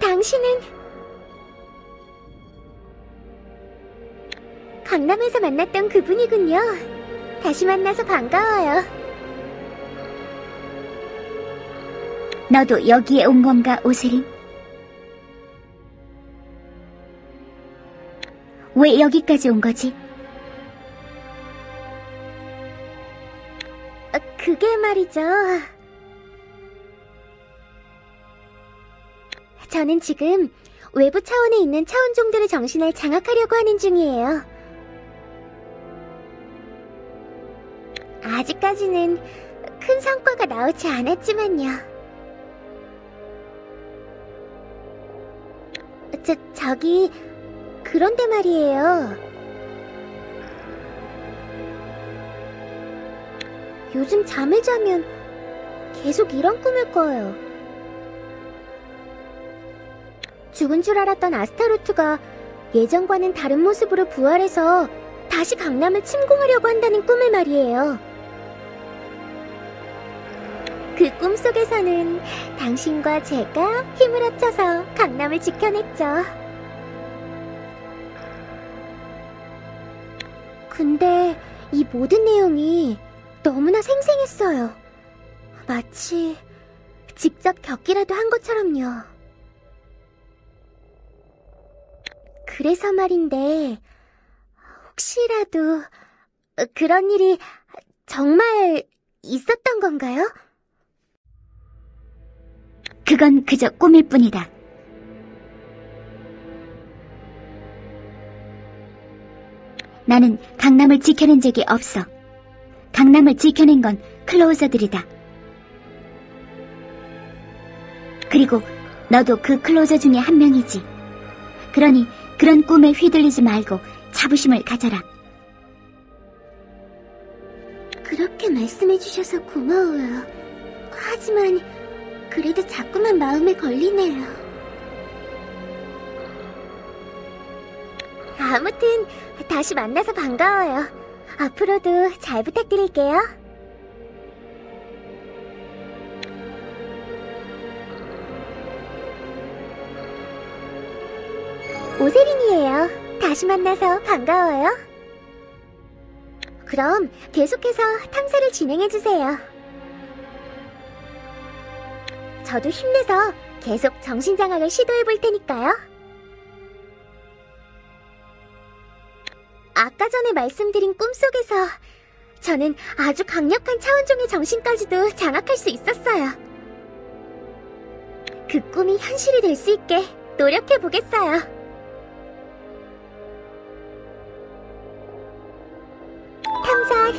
당신은 강남에서 만났던 그분이군요. 다시 만나서 반가워요. 너도 여기에 온 건가, 오세린? 왜 여기까지 온 거지? 어, 그게 말이죠. 저는 지금 외부 차원에 있는 차원종들의 정신을 장악하려고 하는 중이에요. 아직까지는 큰 성과가 나오지 않았지만요. 저, 저기, 그런데 말이에요. 요즘 잠을 자면 계속 이런 꿈을 꿔요. 죽은 줄 알았던 아스타로트가 예전과는 다른 모습으로 부활해서 다시 강남을 침공하려고 한다는 꿈을 말이에요. 그 꿈속에서는 당신과 제가 힘을 합쳐서 강남을 지켜냈죠. 근데 이 모든 내용이 너무나 생생했어요. 마치 직접 겪기라도 한 것처럼요. 그래서 말인데, 혹시라도 그런 일이 정말 있었던 건가요? 그건 그저 꿈일 뿐이다. 나는 강남을 지켜낸 적이 없어. 강남을 지켜낸 건 클로저들이다. 그리고 너도 그 클로저 중에 한 명이지. 그러니 그런 꿈에 휘둘리지 말고 자부심을 가져라. 그렇게 말씀해주셔서 고마워요. 하지만, 그래도 자꾸만 마음에 걸리네요. 아무튼, 다시 만나서 반가워요. 앞으로도 잘 부탁드릴게요. 오세린이에요. 다시 만나서 반가워요. 그럼 계속해서 탐사를 진행해주세요. 저도 힘내서 계속 정신장악을 시도해볼 테니까요. 아까 전에 말씀드린 꿈속에서 저는 아주 강력한 차원종의 정신까지도 장악할 수 있었어요. 그 꿈이 현실이 될 수 있게 노력해보겠어요. 탐사